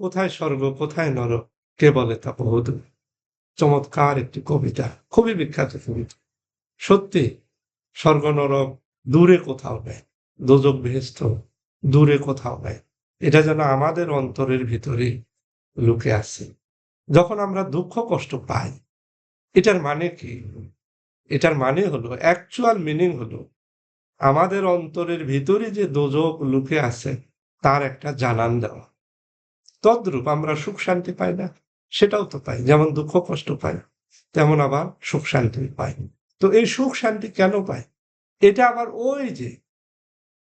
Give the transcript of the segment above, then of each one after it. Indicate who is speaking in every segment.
Speaker 1: কোথায় স্বর্গ, কোথায় নরক কে বলে তা বহুদূর? চমৎকার একটি কবিতা, খুবই বিখ্যাত কবিতা। সত্যি, স্বর্গ নরক দূরে কোথাও নেই দোজক বেহেস্ত দূরে কোথাও নেই। এটা যেন আমাদের অন্তরের ভিতরে লুকে আছে। যখন আমরা দুঃখ, কষ্ট পাই, এটার মানে কি? এটার মানে হলো অ্যাকচুয়াল মিনিং হলো, আমাদের অন্তরের ভিতরে যে দোজক লুকে আছে, তার একটা জানান দেওয়া। তদ্রূপ আমরা সুখ শান্তি পাই না, সেটাও তো পাই যেমন দুঃখ কষ্ট পাই, তেমন আবার সুখ শান্তি পাই। তো এই সুখ শান্তি কেন পাই? এটা আবার ওই যে,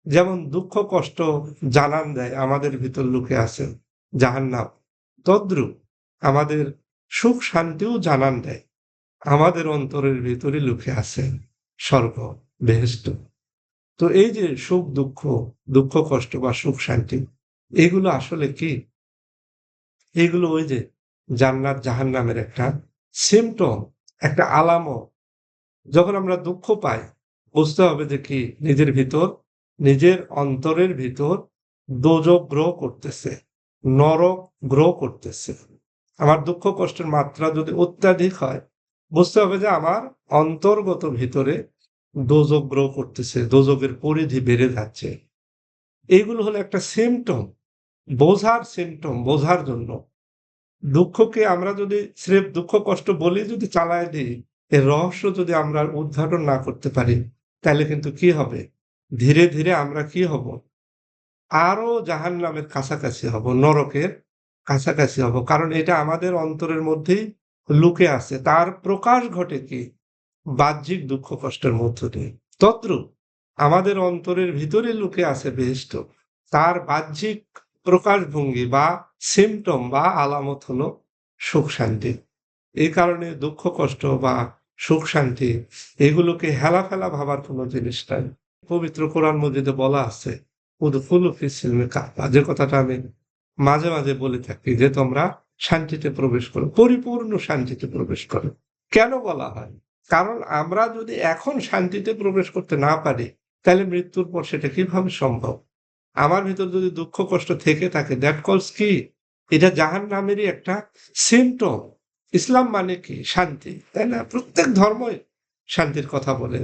Speaker 1: যেমন দুঃখ কষ্ট জানান দেয়, আমাদের ভিতর লুকে আছে জাহান্নাম। তদ্রূপ আমাদের সুখ শান্তিও জানান দেয়, আমাদের অন্তরের ভিতরে লুকে আছে স্বর্গ বেহেস্ত তো এই যে সুখ দুঃখ দুঃখ কষ্ট বা সুখ শান্তি, এগুলো আসলে কি? এগুলো ওই যে জান্নাত জাহান নামের একটা সিমটম একটা আলামত। যখন আমরা দুঃখ পাই, বুঝতে হবে যে কি নিজের ভিতর, নিজের অন্তরের ভিতর দোজক গ্রহ করতেছে, নরক গ্রহ করতেছে। আমার দুঃখ কষ্টের মাত্রা যদি অত্যাধিক হয়, বুঝতে হবে যে আমার অন্তর্গত ভিতরে দোজক গ্রহ করতেছে, দোজকের পরিধি বেড়ে যাচ্ছে। এইগুলো হলো একটা সিমটম বোঝার সিমটম বোঝার জন্য। দুঃখকে আমরা যদি, স্রেফ দুঃখ কষ্ট বলে যদি চালায় দিই, এর রহস্য যদি আমরা উদ্ঘাটন না করতে পারি, তাহলে কিন্তু কি হবে? ধীরে ধীরে আমরা কি হব? আরও জাহান নামের কাছাকাছি হব, নরকের কাছাকাছি হব। কারণ এটা আমাদের অন্তরের মধ্যেই লুকে আছে। তার প্রকাশ ঘটে কি? বাহ্যিক দুঃখ কষ্টের মধ্য দিয়ে। তদ্রূপ আমাদের অন্তরের ভিতরে লুকে আছে বেহেস্ত তার বাহ্যিক প্রকাশভঙ্গি বা সিমটম বা আলামত হলো সুখ শান্তি। এই কারণে দুঃখ, কষ্ট বা সুখ শান্তি এগুলোকে হেলা ফেলা ভাবার কোনো জিনিস নাই। পবিত্র কোরআন মজিদে বলা আছে যে কথাটা আমি মাঝে মাঝে বলে থাকি যে, তোমরা শান্তিতে প্রবেশ করো, পরিপূর্ণ শান্তিতে প্রবেশ করো। কেন বলা হয়? কারণ আমরা যদি এখন শান্তিতে প্রবেশ করতে না পারি, তাহলে মৃত্যুর পর সেটা কীভাবে সম্ভব? আমার ভিতর যদি দুঃখ, কষ্ট থেকে থাকে দ্যাট কলস কি? এটা জাহান নামেরই একটা সিমটম ইসলাম মানে কি? শান্তি। তাই না? প্রত্যেক ধর্মই শান্তির কথা বলে।